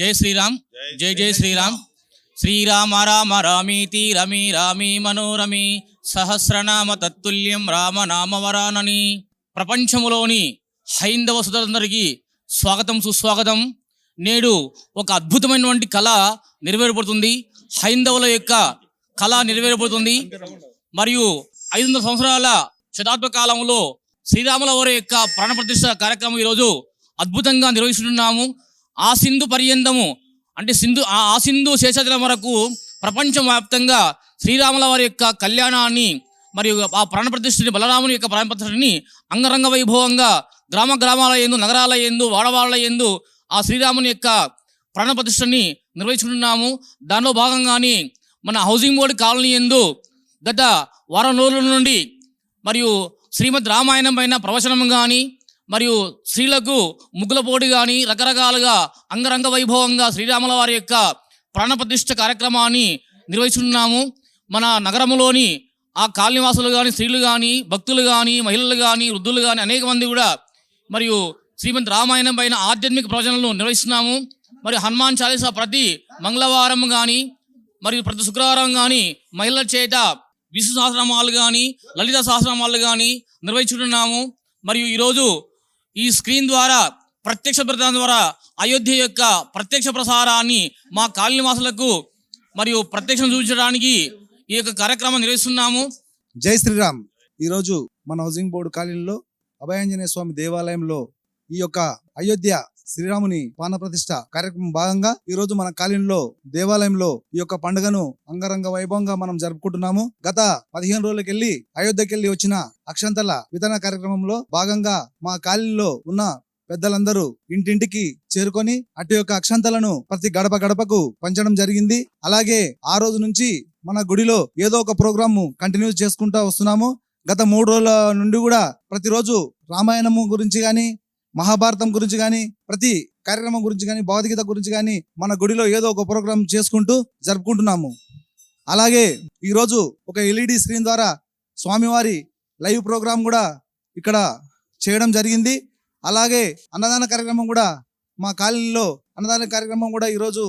జై శ్రీరామ్ జై జై శ్రీరామ్. శ్రీరామ. రామ రామీతి రమి రామి మనోరమి. సహస్రనామ తత్తుల్యం రామనామవరానని ప్రపంచములోని హైందవ సుధరందరికీ స్వాగతం సుస్వాగతం. నేడు ఒక అద్భుతమైనటువంటి కళ నెరవేరబడుతుంది. హైందవుల యొక్క కళ నెరవేరబడుతుంది. మరియు ఐదు వందల సంవత్సరాల శతాబ్ద కాలంలో శ్రీరాముల వారి యొక్క ప్రాణప్రతిష్ఠ కార్యక్రమం ఈరోజు అద్భుతంగా నిర్వహిస్తున్నాము ఆ సింధు పర్యంతము అంటే సింధు ఆ సింధు శేషాచలం వరకు ప్రపంచవ్యాప్తంగా శ్రీరాముల వారి యొక్క కళ్యాణాన్ని మరియు ఆ ప్రాణప్రతిష్ఠని బలరాముని యొక్క ప్రాణప్రతిష్ఠని అంగరంగ వైభవంగా గ్రామ గ్రామాల ఎందు నగరాల ఎందు వాడవాళ్ళ ఎందు ఆ శ్రీరాముని యొక్క ప్రాణప్రతిష్ఠని నిర్వహించుకుంటున్నాము. దానిలో భాగంగానే మన హౌసింగ్ బోర్డు కాలనీ ఎందు గత వారం రోజుల నుండి మరియు శ్రీమద్ రామాయణం పైన ప్రవచనం కానీ మరియు స్త్రీలకు ముగ్గులపోటి కానీ రకరకాలుగా అంగరంగ వైభవంగా శ్రీరాముల వారి యొక్క ప్రాణప్రతిష్ఠ కార్యక్రమాన్ని నిర్వహిస్తున్నాము. మన నగరంలోని ఆ కాలనివాసులు కానీ స్త్రీలు కానీ భక్తులు కానీ మహిళలు కానీ వృద్ధులు కానీ అనేక మంది కూడా మరియు శ్రీమంత్ రామాయణం పైన ఆధ్యాత్మిక ప్రవచనాలను నిర్వహిస్తున్నాము. మరియు హనుమాన్ చాలీసా ప్రతి మంగళవారం కానీ మరియు ప్రతి శుక్రవారం కానీ మహిళల చేత విష్ణు సహస్రనామాలు కానీ లలిత సహస్రనామాలు కానీ నిర్వహించుతున్నాము మరియు ఈరోజు ఈ స్క్రీన్ ద్వారా ప్రత్యక్ష ప్రదానం ద్వారా అయోధ్య యొక్క ప్రత్యక్ష ప్రసారాన్ని మా కాలనివాసులకు మరియు ప్రత్యక్షం చూపించడానికి ఈ యొక్క కార్యక్రమం నిర్వహిస్తున్నాము. జై శ్రీరామ్. ఈరోజు మన హౌసింగ్ బోర్డు కాలనీలో అభయాంజనేయ స్వామి దేవాలయంలో ఈ యొక్క అయోధ్య శ్రీరాముని పాన ప్రతిష్ట కార్యక్రమం భాగంగా ఈ రోజు మన కాలనీలో దేవాలయంలో ఈ యొక్క పండుగను అంగరంగ వైభవంగా మనం జరుపుకుంటున్నాము. గత పదిహేను రోజులకెళ్ళి అయోధ్యకెళ్ళి వచ్చిన అక్షంతల వితరణ కార్యక్రమంలో భాగంగా మా కాలనీలో ఉన్న పెద్దలందరూ ఇంటింటికి చేరుకొని అటు యొక్క అక్షంతలను ప్రతి గడప గడపకు పంచడం జరిగింది. అలాగే ఆ రోజు నుంచి మన గుడిలో ఏదో ఒక ప్రోగ్రామ్ కంటిన్యూ చేసుకుంటూ వస్తున్నాము. గత మూడు రోజుల నుండి కూడా ప్రతిరోజు రామాయణము గురించి కానీ మహాభారతం గురించి కానీ ప్రతి కార్యక్రమం గురించి కానీ భగవద్గీత గురించి కానీ మన గుడిలో ఏదో ఒక ప్రోగ్రామ్ చేసుకుంటూ జరుపుకుంటున్నాము. అలాగే ఈరోజు ఒక ఎల్ఈడి స్క్రీన్ ద్వారా స్వామివారి లైవ్ ప్రోగ్రాం కూడా ఇక్కడ చేయడం జరిగింది. అలాగే అన్నదాన కార్యక్రమం కూడా మా కాలనీలో అన్నదాన కార్యక్రమం కూడా ఈరోజు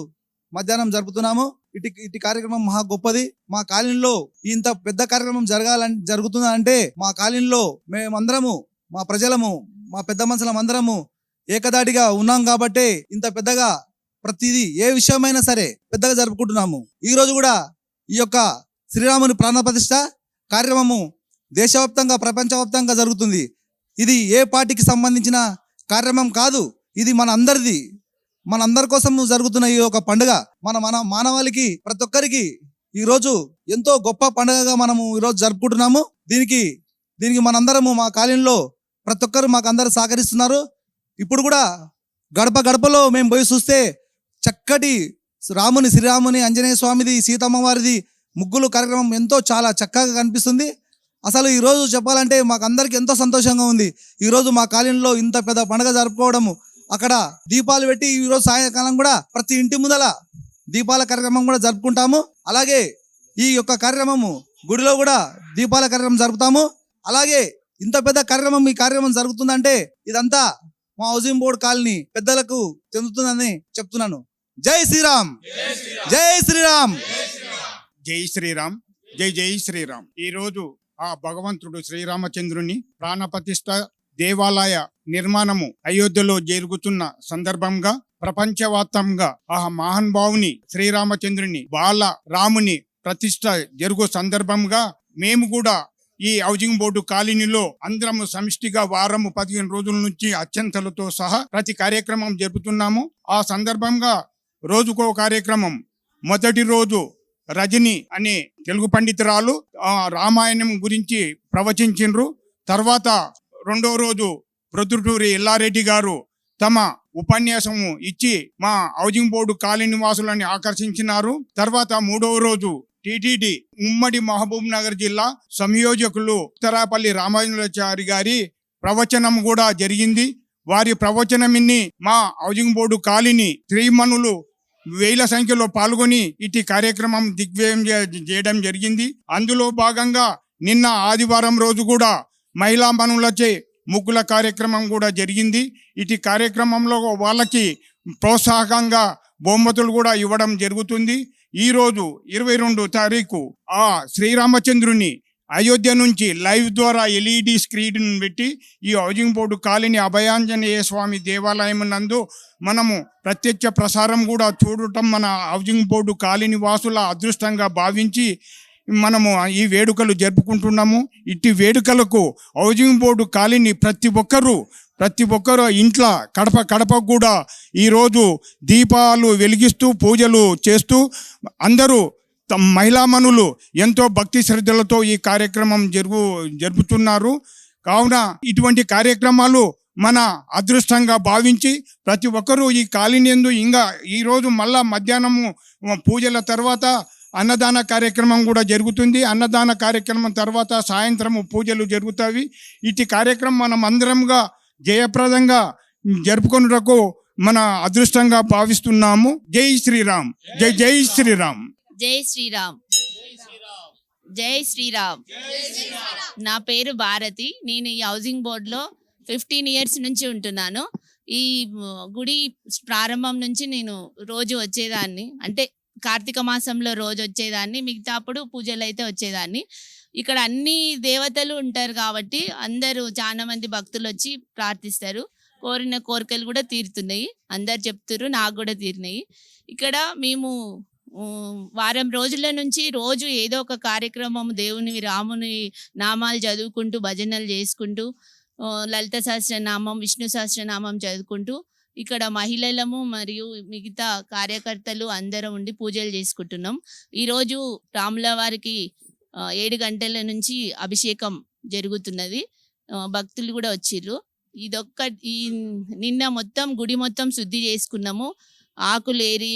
మధ్యాహ్నం జరుపుతున్నాము. ఇటు ఇటు కార్యక్రమం మహా గొప్పది. మా కాలనీలో ఇంత పెద్ద కార్యక్రమం జరగాలని జరుగుతుందా అంటే మా కాలనీలో మేమందరము మా ప్రజలము మా పెద్ద మనుషులం అందరము ఏకదాటిగా ఉన్నాం కాబట్టే ఇంత పెద్దగా ప్రతిదీ ఏ విషయమైనా సరే పెద్దగా జరుపుకుంటున్నాము. ఈ రోజు కూడా ఈ యొక్క శ్రీరాముని ప్రాణప్రతిష్ఠ కార్యక్రమము దేశవ్యాప్తంగా ప్రపంచవ్యాప్తంగా జరుగుతుంది. ఇది ఏ పార్టీకి సంబంధించిన కార్యక్రమం కాదు ఇది మన అందరిది మన అందరి కోసం జరుగుతున్న ఈ ఒక పండుగ మన మన మానవాళికి ప్రతి ఒక్కరికి ఈరోజు ఎంతో గొప్ప పండుగగా మనము ఈరోజు జరుపుకుంటున్నాము. దీనికి దీనికి మనందరము మా కాలంలో ప్రతి ఒక్కరు మాకు అందరు సహకరిస్తున్నారు. ఇప్పుడు కూడా గడప గడపలో మేము పోయి చూస్తే చక్కటి రాముని శ్రీరాముని ఆంజనేయ స్వామిది సీతమ్మవారిది ముగ్గులు కార్యక్రమం ఎంతో చాలా చక్కగా కనిపిస్తుంది. అసలు ఈరోజు చెప్పాలంటే మాకు అందరికి ఎంతో సంతోషంగా ఉంది. ఈరోజు మా కాలనీలో ఇంత పెద్ద పండుగ జరుపుకోవడము అక్కడ దీపాలు పెట్టి ఈ రోజు సాయంకాలం కూడా ప్రతి ఇంటి ముందల దీపాల కార్యక్రమం కూడా జరుపుకుంటాము. అలాగే ఈ యొక్క కార్యక్రమము గుడిలో కూడా దీపాల కార్యక్రమం జరుపుతాము. అలాగే ఇంత పెద్ద కార్యక్రమం ఈ కార్యక్రమం జరుగుతుందంటే ఇదంతా మా హౌసింగ్ బోర్డు కాలనీ పెద్దలకు చెందుతుందని చెప్తున్నాను. జై శ్రీరామ్! జై శ్రీరామ్! జై శ్రీరామ్! జై జై శ్రీరామ్! ఈ రోజు ఆ భగవంతుడు శ్రీరామచంద్రుని ప్రాణప్రతిష్ఠ దేవాలయ నిర్మాణము అయోధ్యలో జరుగుతున్న సందర్భంగా ప్రపంచవ్యాప్తంగా ఆ మహానుభావుని శ్రీరామచంద్రుని బాల రాముని ప్రతిష్ట జరుగు సందర్భంగా మేము కూడా ఈ హౌసింగ్ బోర్డు కాలనీలో అందరము సమిష్టిగా వారము పదిహేను రోజుల నుంచి అత్యంతలతో సహా ప్రతి కార్యక్రమం జరుపుతున్నాము. ఆ సందర్భంగా రోజుకో కార్యక్రమం. మొదటి రోజు రజని అనే తెలుగు పండితురాలు ఆ రామాయణం గురించి ప్రవచించిండ్రు. తర్వాత రెండో రోజు ప్రొద్దుటూరి ఎల్లారెడ్డి గారు తమ ఉపన్యాసము ఇచ్చి మా హౌసింగ్ బోర్డు కాలనీ వాసులని ఆకర్షించినారు. తర్వాత మూడవ రోజు టిటిడి ఉమ్మడి మహబూబ్ నగర్ జిల్లా సంయోజకులు ఉత్తరాపల్లి రామానుజాచారి గారి ప్రవచనం కూడా జరిగింది. వారి ప్రవచనమిన్ని మా హౌసింగ్ బోర్డు కాలిని శ్రీమణులు వేల సంఖ్యలో పాల్గొని ఇటు కార్యక్రమం దిగ్విజయం చేయడం జరిగింది. అందులో భాగంగా నిన్న ఆదివారం రోజు కూడా మహిళా మనులచే ముగ్గుల కార్యక్రమం కూడా జరిగింది. ఇటు కార్యక్రమంలో వాళ్ళకి ప్రోత్సాహకంగా బహుమతులు కూడా ఇవ్వడం జరుగుతుంది. ఈరోజు ఇరవై రెండు తారీఖు ఆ శ్రీరామచంద్రుని అయోధ్య నుంచి లైవ్ ద్వారా ఎల్ఈడి స్క్రీన్ పెట్టి ఈ హౌసింగ్ బోర్డు కాలనీ అభయాంజనేయ స్వామి దేవాలయం నందు మనము ప్రత్యక్ష ప్రసారం కూడా చూడటం మన హౌసింగ్ బోర్డు కాలనీ వాసుల అదృష్టంగా భావించి మనము ఈ వేడుకలు జరుపుకుంటున్నాము. ఇట్టి వేడుకలకు హౌసింగ్ బోర్డు కాలనీ ప్రతి ఒక్కరూ ప్రతి ఒక్కరు ఇంట్లో కడప కడప కూడా ఈరోజు దీపాలు వెలిగిస్తూ పూజలు చేస్తూ అందరూ మహిళామణులు ఎంతో భక్తి శ్రద్ధలతో ఈ కార్యక్రమం జరుగు జరుపుతున్నారు. కావున ఇటువంటి కార్యక్రమాలు మన అదృష్టంగా భావించి ప్రతి ఒక్కరూ ఈ కాలినందు ఇంకా ఈరోజు మళ్ళా మధ్యాహ్నము పూజల తర్వాత అన్నదాన కార్యక్రమం కూడా జరుగుతుంది. అన్నదాన కార్యక్రమం తర్వాత సాయంత్రము పూజలు జరుగుతాయి. ఇటు కార్యక్రమం మనం అందరంగా జయప్రదంగా జరుపుకొనుటకు మన అదృష్టంగా భావిస్తున్నాము. జై శ్రీరామ్. జై జై శ్రీరామ్. జై శ్రీరామ్. జై శ్రీరామ్. నా పేరు భారతి. నేను ఈ హౌసింగ్ బోర్డులో ఫిఫ్టీన్ ఇయర్స్ నుంచి ఉంటున్నాను. ఈ గుడి ప్రారంభం నుంచి నేను రోజు వచ్చేదాన్ని. అంటే కార్తీక మాసంలో రోజు వచ్చేదాన్ని. మిగతా అప్పుడు పూజలు అయితే వచ్చేదాన్ని. ఇక్కడ అన్ని దేవతలు ఉంటారు కాబట్టి అందరూ చాలా మంది భక్తులు వచ్చి ప్రార్థిస్తారు. కోరిన కోరికలు కూడా తీరుతున్నాయి. అందరు చెప్తున్నారు నాకు కూడా తీరినాయి. ఇక్కడ మేము వారం రోజుల నుంచి రోజు ఏదో ఒక కార్యక్రమం దేవుని రాముని నామాలు చదువుకుంటూ భజనలు చేసుకుంటూ లలిత సహస్రనామం విష్ణు సహస్రనామం చదువుకుంటూ ఇక్కడ మహిళలము మరియు మిగతా కార్యకర్తలు అందరం ఉండి పూజలు చేసుకుంటున్నాం. ఈరోజు రాముల వారికి ఏడు గంటల నుంచి అభిషేకం జరుగుతున్నది. భక్తులు కూడా వచ్చిర్రు. ఇదొక్క ఈ నిన్న మొత్తం గుడి మొత్తం శుద్ధి చేసుకున్నాము. ఆకులు ఏరి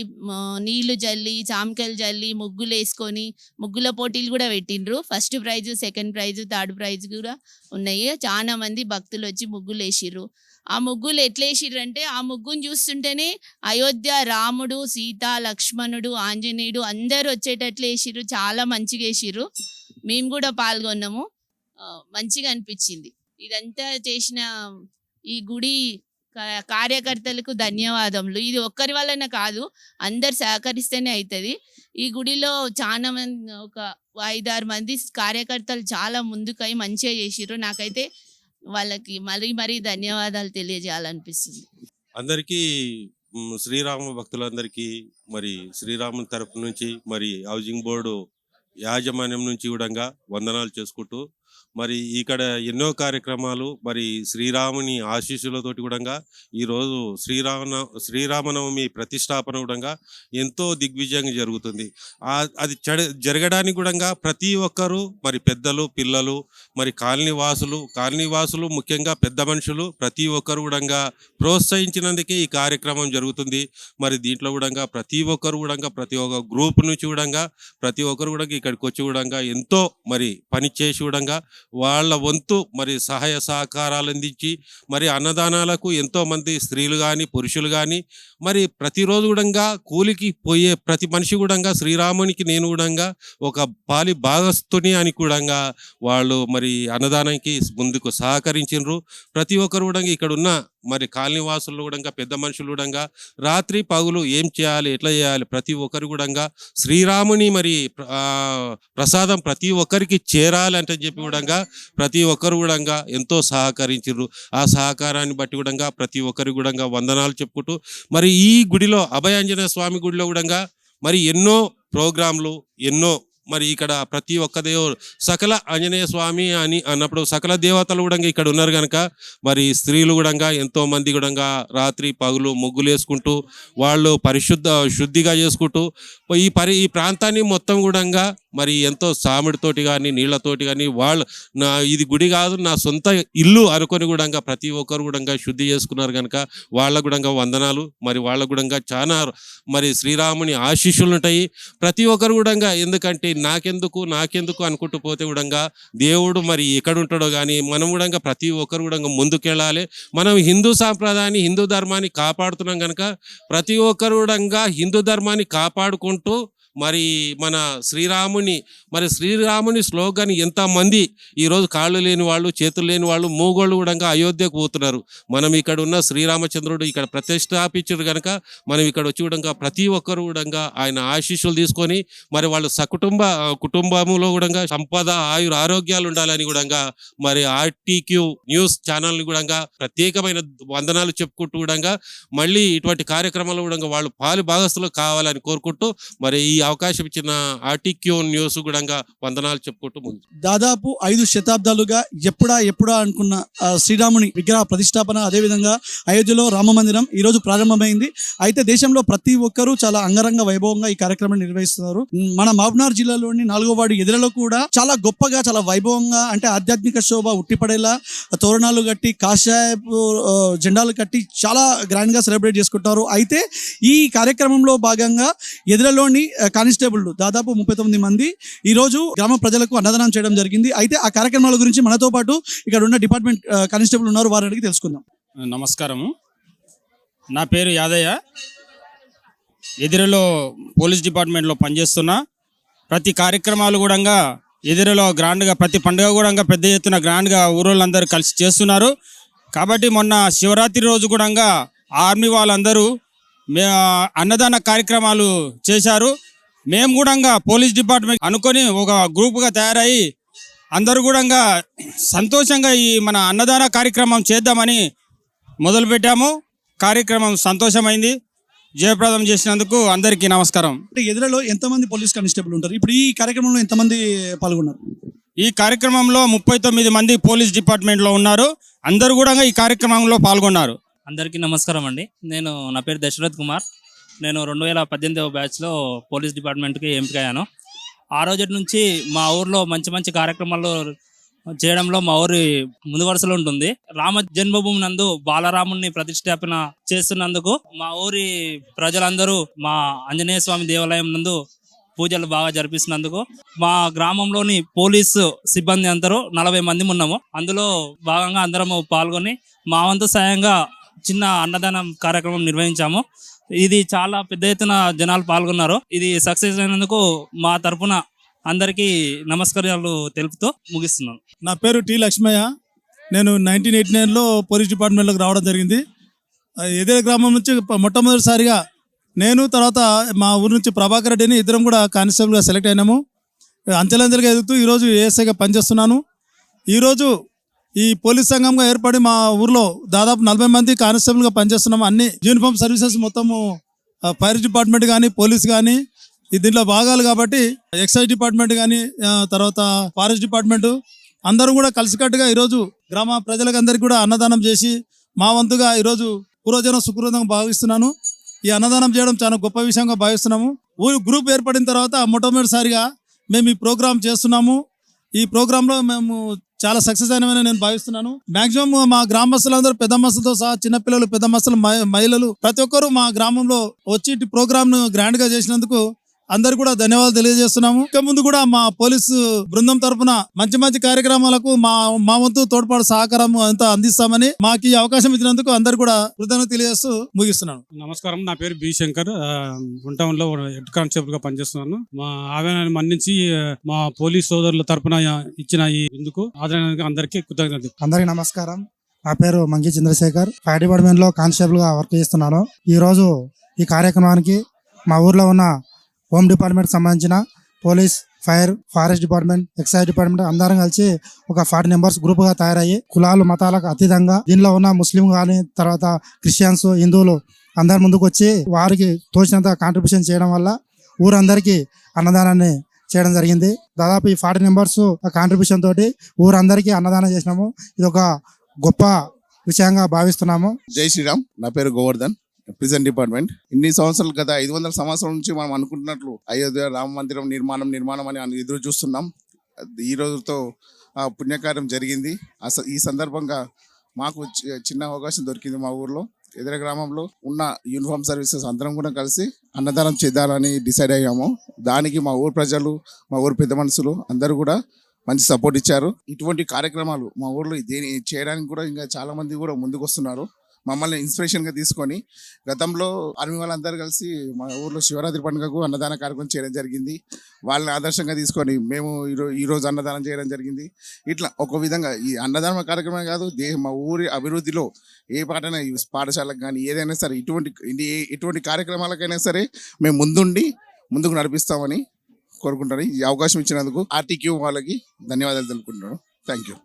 నీళ్ళు జల్లి చామకాయలు జల్లి ముగ్గులు వేసుకొని ముగ్గుల పోటీలు కూడా పెట్టిండ్రు. First prize second prize third prize కూడా ఉన్నాయి. చాలా మంది భక్తులు వచ్చి ముగ్గులు వేసిర్రు ఆ ముగ్గులు ఎట్లా వేసిర్రు అంటే ఆ ముగ్గును చూస్తుంటేనే అయోధ్య రాముడు సీత లక్ష్మణుడు ఆంజనేయుడు అందరు వచ్చేటట్లు వేసిర్రు చాలా మంచిగా వేసిర్రు మేము కూడా పాల్గొన్నాము. మంచిగా అనిపించింది ఇదంతా చేసిన ఈ గుడి కార్యకర్తలకు ధన్యవాదములు. ఇది ఒక్కరి వలన కాదు అందరు సహకరిస్తేనే అవుతుంది ఈ గుడిలో చాలా మంది ఒక ఐదారు మంది కార్యకర్తలు చాలా ముందుకై మంచిగా చేసిర్రు. నాకైతే వాళ్ళకి మరీ మరీ ధన్యవాదాలు తెలియజేయాలనిపిస్తుంది. అందరికీ శ్రీరామ భక్తులందరికీ మరి శ్రీరాముని తరపు నుంచి మరి హౌసింగ్ బోర్డు యాజమాన్యం నుంచి కూడా వందనాలు చేసుకుంటూ మరి ఇక్కడ ఎన్నో కార్యక్రమాలు మరి శ్రీరాముని ఆశీస్సులతోటి కూడా ఈరోజు శ్రీరామ శ్రీరామనవమి ప్రతిష్టాపన కూడా ఎంతో దిగ్విజయంగా జరుగుతుంది. అది జరగడానికి కూడా ప్రతి ఒక్కరూ మరి పెద్దలు పిల్లలు మరి కాలనీవాసులు కాలనీవాసులు ముఖ్యంగా పెద్ద మనుషులు ప్రతి ఒక్కరు కూడా ప్రోత్సహించినందుకే ఈ కార్యక్రమం జరుగుతుంది. మరి దీంట్లో కూడా ప్రతి ఒక్కరు కూడా ప్రతి ఒక్క గ్రూప్ నుంచి కూడా ప్రతి ఒక్కరు కూడా ఇక్కడికి వచ్చి కూడా ఎంతో మరి పని చేసి కూడా వాళ్ళ వంతు మరి సహాయ సహకారాలు అందించి మరి అన్నదానాలకు ఎంతోమంది స్త్రీలు కానీ పురుషులు కానీ మరి ప్రతిరోజు కూడా కూలికి పోయే ప్రతి మనిషి కూడా శ్రీరామునికి నేను కూడా ఒక పాలి భాగస్తుని అని కూడా వాళ్ళు మరి అన్నదానానికి ముందుకు సహకరించిండ్రు ప్రతి ఒక్కరు కూడా ఇక్కడ ఉన్న మరి కాలనీ వాసులు కూడా పెద్ద మనుషులు కూడా రాత్రి పగులు ఏం చేయాలి ఎట్లా చేయాలి ప్రతి ఒక్కరు కూడా శ్రీరాముని మరి ప్ర- ప్రసాదం ప్రతి ఒక్కరికి చేరాలంటే చెప్పి కూడా ప్రతి ఒక్కరు కూడా ఎంతో సహకరించారు ఆ సహకారాన్ని బట్టి కూడా ప్రతి ఒక్కరికి కూడా వందనాలు చెప్పుకుంటూ మరి ఈ గుడిలో అభయాంజనేయ స్వామి గుడిలో కూడా మరి ఎన్నో ప్రోగ్రాంలు ఎన్నో మరి ఇక్కడ ప్రతి ఒక్క దేవుడు సకల ఆంజనేయ స్వామి అని అన్నప్పుడు సకల దేవతలు కూడా ఇక్కడ ఉన్నారు కనుక మరి స్త్రీలు కూడా ఎంతో మంది కూడా రాత్రి పగులు ముగ్గులు వేసుకుంటూ వాళ్ళు పరిశుద్ధ శుద్ధిగా చేసుకుంటూ ఈ పరి ఈ ప్రాంతాన్ని మొత్తం కూడా మరి ఎంతో సామిడితోటి కానీ నీళ్ళతోటి కానీ వాళ్ళు నా ఇది గుడి కాదు నా సొంత ఇల్లు అనుకొని కూడా ప్రతి ఒక్కరు కూడా శుద్ధి చేసుకున్నారు కనుక వాళ్ళకు కూడా వందనాలు. మరి వాళ్ళకు కూడా చాలా మరి శ్రీరాముని ఆశీస్సులు ఉంటాయి. ప్రతి ఒక్కరు కూడా ఎందుకంటే నాకెందుకు నాకెందుకు అనుకుంటూ పోతే కూడా దేవుడు మరి ఎక్కడ ఉంటాడో కానీ మనం కూడా ప్రతి ఒక్కరు కూడా ముందుకెళ్ళాలి. మనం హిందూ సాంప్రదాయాన్ని హిందూ ధర్మాన్ని కాపాడుతున్నాం కనుక ప్రతి ఒక్కరు కూడా హిందూ ధర్మాన్ని కాపాడుకుంటూ మరి మన శ్రీరాముని మరి శ్రీరాముని స్లోగన్ ఎంతమంది ఈరోజు కాళ్ళు లేని వాళ్ళు చేతులు లేని వాళ్ళు మూగోళ్ళు కూడా అయోధ్యకు పోతున్నారు. మనం ఇక్కడ ఉన్న శ్రీరామచంద్రుడు ఇక్కడ ప్రతిష్టాపించారు కనుక మనం ఇక్కడ వచ్చి కూడా ప్రతి ఒక్కరు కూడా ఆయన ఆశీస్సులు తీసుకొని మరి వాళ్ళు సకుటుంబ కుటుంబములో కూడా సంపద ఆయుర ఆరోగ్యాలు ఉండాలని కూడా మరి ఆర్టీక్యూ న్యూస్ ఛానల్ని కూడా ప్రత్యేకమైన వందనాలు చెప్పుకుంటూ కూడా మళ్ళీ ఇటువంటి కార్యక్రమాలు కూడా వాళ్ళు పాలు భాగస్తులు కావాలని కోరుకుంటూ మరి ఈ అవకాశం ఇచ్చిన ఆర్టీక్యూ న్యూస్ కూడా వందనాలు చెప్పుకుంటూ ముందు. దాదాపు ఐదు శతాబ్దాలుగా ఎప్పుడా ఎప్పుడా అనుకున్న శ్రీరాముని విగ్రహ ప్రతిష్టాపన అదేవిధంగా అయోధ్యలో రామ మందిరం ఈ రోజు ప్రారంభమైంది. అయితే దేశంలో ప్రతి ఒక్కరూ చాలా అంగరంగ వైభవంగా ఈ కార్యక్రమాన్ని నిర్వహిస్తున్నారు. మన మహబూబ్నగర్ జిల్లాలోని నాలుగో వాడి ఎదురలో కూడా చాలా గొప్పగా చాలా వైభవంగా అంటే ఆధ్యాత్మిక శోభ ఉట్టిపడేలా తోరణాలు కట్టి కాషాయపు జెండాలు కట్టి చాలా గ్రాండ్గా సెలబ్రేట్ చేసుకుంటారు అయితే ఈ కార్యక్రమంలో భాగంగా ఎదురలోని కానిస్టేబుల్ దాదాపు ముప్పై తొమ్మిది మంది ఈ రోజు గ్రామ ప్రజలకు అన్నదానం చేయడం జరిగింది. అయితే ఆ కార్యక్రమాల గురించి మనతో పాటు ఇక్కడ ఉన్న డిపార్ట్మెంట్ కానిస్టేబుల్ ఉన్నారు. వారి అడిగి తెలుసుకుందాం. నమస్కారము. నా పేరు యాదయ్య. ఎదిరిలో పోలీస్ డిపార్ట్మెంట్లో పనిచేస్తున్నా. ప్రతి కార్యక్రమాలు కూడా ఎదురులో గ్రాండ్గా ప్రతి పండుగ కూడా పెద్ద ఎత్తున గ్రాండ్గా ఊరోళ్ళందరూ కలిసి చేస్తున్నారు. కాబట్టి మొన్న శివరాత్రి రోజు కూడా ఆర్మీ వాళ్ళందరూ మే అన్నదాన కార్యక్రమాలు చేశారు. మేము కూడా పోలీస్ డిపార్ట్మెంట్ అనుకొని ఒక గ్రూప్గా తయారయ్యి అందరూ కూడా సంతోషంగా ఈ మన అన్నదాన కార్యక్రమం చేద్దామని మొదలుపెట్టాము కార్యక్రమం సంతోషమైంది. జయప్రదం చేసినందుకు అందరికీ నమస్కారం. అంటే ఎదురులో ఎంతమంది పోలీస్ కానిస్టేబుల్ ఉంటారు? ఇప్పుడు ఈ కార్యక్రమంలో ఎంతమంది పాల్గొన్నారు? ఈ కార్యక్రమంలో ముప్పై తొమ్మిది మంది పోలీస్ డిపార్ట్మెంట్లో ఉన్నారు. అందరూ కూడా ఈ కార్యక్రమంలో పాల్గొన్నారు. అందరికీ నమస్కారం అండి. నేను నా పేరు దశరథ్ కుమార్. నేను రెండు వేల పద్దెనిమిదవ బ్యాచ్లో పోలీస్ డిపార్ట్మెంట్కి ఎంపికయ్యాను. ఆ రోజు నుంచి మా ఊర్లో మంచి మంచి కార్యక్రమాలు చేయడంలో మా ఊరి ముందు వరుసలో ఉంటుంది. రామ జన్మభూమి నందు బాలరాముని ప్రతిష్టాపన చేస్తున్నందుకు మా ఊరి ప్రజలందరూ మా ఆంజనేయ స్వామి దేవాలయం నందు పూజలు బాగా జరిపిస్తున్నందుకు మా గ్రామంలోని పోలీసు సిబ్బంది అందరూ నలభై మంది ఉన్నాము. అందులో భాగంగా అందరము పాల్గొని మా వంతు సాయంగా చిన్న అన్నదానం కార్యక్రమం నిర్వహించాము. ఇది చాలా పెద్ద ఎత్తున జనాలు పాల్గొన్నారు. ఇది సక్సెస్ అయినందుకు మా తరపున అందరికీ నమస్కారాలు తెలుపుతూ ముగిస్తున్నాను. నా పేరు టి లక్ష్మయ్య. నేను నైన్టీన్ ఎయిటీ నైన్లో పోలీస్ డిపార్ట్మెంట్లోకి రావడం జరిగింది. ఎదే గ్రామం నుంచి మొట్టమొదటిసారిగా నేను తర్వాత మా ఊరు నుంచి ప్రభాకర్ రెడ్డిని ఇద్దరం కూడా కానిస్టేబుల్గా సెలెక్ట్ అయినాము. అంచెలంచెలుగా ఎదుగుతూ ఈరోజు ఏఎస్ఐగా పనిచేస్తున్నాను. ఈరోజు ఈ పోలీస్ సంఘంగా ఏర్పడి మా ఊర్లో దాదాపు నలభై మంది కానిస్టేబుల్గా పనిచేస్తున్నాము అన్ని యూనిఫామ్ సర్వీసెస్ మొత్తము ఫైర్ డిపార్ట్మెంట్ కానీ పోలీస్ కానీ దీంట్లో భాగాలు కాబట్టి ఎక్సైజ్ డిపార్ట్మెంట్ కానీ తర్వాత ఫారెస్ట్ డిపార్ట్మెంట్ అందరూ కూడా కలిసికట్టుగా ఈరోజు గ్రామ ప్రజలకు అందరికీ కూడా అన్నదానం చేసి మా వంతుగా ఈరోజు పూర్వజనం సుకృతంగా భావిస్తున్నాను. ఈ అన్నదానం చేయడం చాలా గొప్ప విషయంగా భావిస్తున్నాము. ఊరు గ్రూప్ ఏర్పడిన తర్వాత మొట్టమొదటిసారిగా మేము ఈ ప్రోగ్రాం చేస్తున్నాము. ఈ ప్రోగ్రాంలో మేము చాలా సక్సెస్ అయినవని నేను భావిస్తున్నాను. మాక్సిమం మా గ్రామస్తులందరూ పెద్ద మస్తులతో సహా చిన్నపిల్లలు పెద్ద మస్తులు మహి- మహిళలు ప్రతి ఒక్కరూ మా గ్రామంలో వచ్చి ప్రోగ్రామ్ను గ్రాండ్గా చేసినందుకు అందరు కూడా ధన్యవాదాలు తెలియజేస్తున్నాము. ఇక ముందు కూడా మా పోలీసు బృందం తరపున మంచి మంచి కార్యక్రమాలకు మా మా వంతు తోడ్పాటు సహకారం అంతా అందిస్తామని మాకు ఈ అవకాశం ఇచ్చినందుకు అందరు కూడా కృతజ్ఞత తెలియజేస్తూ ముగిస్తున్నాను. నమస్కారం. నా పేరు బి శంకర్. గుంటౌన్లో హెడ్ కానిస్టేబుల్గా పనిచేస్తున్నాను. మా ఆవేదనని మన్నించి మా పోలీస్ సోదరుల తరపున ఇచ్చిన ఈ ఇందుకు ఆదరణ అందరికీ కృతజ్ఞతలు. అందరికీ నమస్కారం. నా పేరు మంగి చంద్రశేఖర్. ఫైర్ డిపార్ట్మెంట్లో కానిస్టేబుల్గా వర్క్ చేస్తున్నాను. ఈ రోజు ఈ కార్యక్రమానికి మా ఊర్లో ఉన్న హోమ్ డిపార్ట్మెంట్ సంబంధించిన police fire forest department excise department అందరం కలిసి ఒక ఫార్టీ మెంబర్స్ గ్రూప్గా తయారయ్యి కులాలు మతాలకు అతీతంగా దీనిలో ఉన్న ముస్లిం కానీ తర్వాత క్రిస్టియన్స్ హిందువులు అందరి ముందుకు వచ్చి వారికి తోచినంత కాంట్రిబ్యూషన్ చేయడం వల్ల ఊరందరికీ అన్నదానాన్ని చేయడం జరిగింది. దాదాపు ఈ ఫార్టీ మెంబర్స్ కాంట్రిబ్యూషన్ తోటి ఊరందరికీ అన్నదానం చేసినాము. ఇది ఒక గొప్ప విషయంగా భావిస్తున్నాము. జై శ్రీరామ్. నా పేరు గోవర్ధన్. ప్రిజెంట్ డిపార్ట్మెంట్ ఇన్ని సంవత్సరాలు గత ఐదు వందల సంవత్సరాల నుంచి మనం అనుకుంటున్నట్లు అయోధ్య రామ మందిరం నిర్మాణం నిర్మాణం అని ఎదురు చూస్తున్నాం. ఈ రోజుతో పుణ్యకార్యం జరిగింది. ఆ స- ఈ సందర్భంగా మాకు చి- చిన్న అవకాశం దొరికింది మా ఊర్లో. ఎదుర గ్రామంలో ఉన్న యూనిఫామ్ సర్వీసెస్ అందరం కూడా కలిసి అన్నదానం చేద్దామని డిసైడ్ అయ్యాము. దానికి మా ఊరు ప్రజలు మా ఊరు పెద్ద మనుషులు అందరూ కూడా మంచి సపోర్ట్ ఇచ్చారు. ఇటువంటి కార్యక్రమాలు మా ఊర్లో దేని చేయడానికి కూడా ఇంకా చాలా మంది కూడా ముందుకు వస్తున్నారు మమ్మల్ని ఇన్స్పిరేషన్గా తీసుకొని గతంలో ఆర్మీ వాళ్ళందరూ కలిసి మా ఊర్లో శివరాత్రి పండుగకు అన్నదాన కార్యక్రమం చేయడం జరిగింది. వాళ్ళని ఆదర్శంగా తీసుకొని మేము ఈరోజు ఈరోజు అన్నదానం చేయడం జరిగింది. ఇట్లా ఒక విధంగా ఈ అన్నదాన కార్యక్రమం కాదు దే మా ఊరి అభివృద్ధిలో ఏ పాటైనా పాఠశాలకు కానీ ఏదైనా సరే ఇటువంటి ఏ- ఎటువంటి కార్యక్రమాలకైనా సరే మేము ముందుండి ముందుకు నడిపిస్తామని కోరుకుంటాను ఈ అవకాశం ఇచ్చినందుకు ఆర్టీక్యూ వాళ్ళకి ధన్యవాదాలు తెలుపుకుంటున్నాను. థ్యాంక్ యూ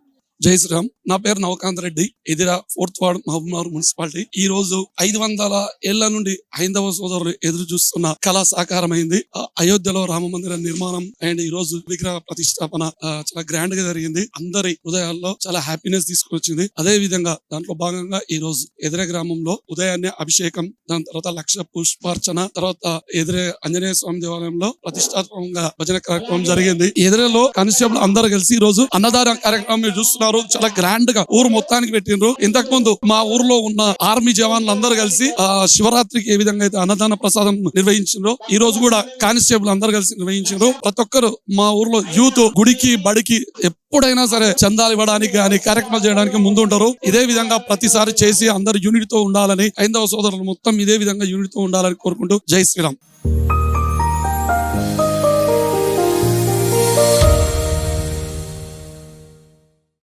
జై శ్రీరామ్. నా పేరు నవకాంత్ రెడ్డి. ఇదిరా ఫోర్త్ వార్డ్ మహబూబ్నగర్ మున్సిపాలిటీ. ఈ రోజు ఐదు వందల ఏళ్ళ నుండి హైందవ సోదరులు ఎదురు చూస్తున్న కళ సాకారమైంది. అయోధ్యలో రామ మందిర నిర్మాణం అండ్ ఈ రోజు విగ్రహ ప్రతిష్టాపన చాలా గ్రాండ్గా జరిగింది. అందరి హృదయాల్లో చాలా హ్యాపీనెస్ తీసుకొచ్చింది అదే విధంగా దాంట్లో భాగంగా ఈ రోజు ఎదిరే గ్రామంలో ఉదయాన్నే అభిషేకం దాని తర్వాత లక్ష పుష్పార్చన తర్వాత ఎదిరే ఆంజనేయ స్వామి దేవాలయంలో ప్రతిష్టాత్మకంగా భజన కార్యక్రమం జరిగింది. ఎదురేలో కానిస్టేబుల్ అందరూ కలిసి ఈ రోజు అన్నదాన కార్యక్రమం మీరు చూస్తున్నారు చాలా గ్రాండ్గా ఊరు మొత్తానికి పెట్టిండ్రు. ఇంతకు ముందు మా ఊర్లో ఉన్న ఆర్మీ జవాన్లు అందరూ కలిసి ఆ శివరాత్రికి ఏ విధంగా అయితే అన్నదాన ప్రసాదం నిర్వహించారు ఈ రోజు కూడా కానిస్టేబుల్ అందరూ కలిసి నిర్వహించారు ప్రతి ఒక్కరు మా ఊర్లో యూత్ గుడికి బడికి ఎప్పుడైనా సరే చందాలు ఇవ్వడానికి కానీ కార్యక్రమాలు చేయడానికి ముందుంటారు. ఇదే విధంగా ప్రతిసారి చేసి అందరు యూనిట్తో ఉండాలని ఐదవ సోదరులు మొత్తం ఇదే విధంగా యూనిట్తో ఉండాలని కోరుకుంటూ జై శ్రీరామ్.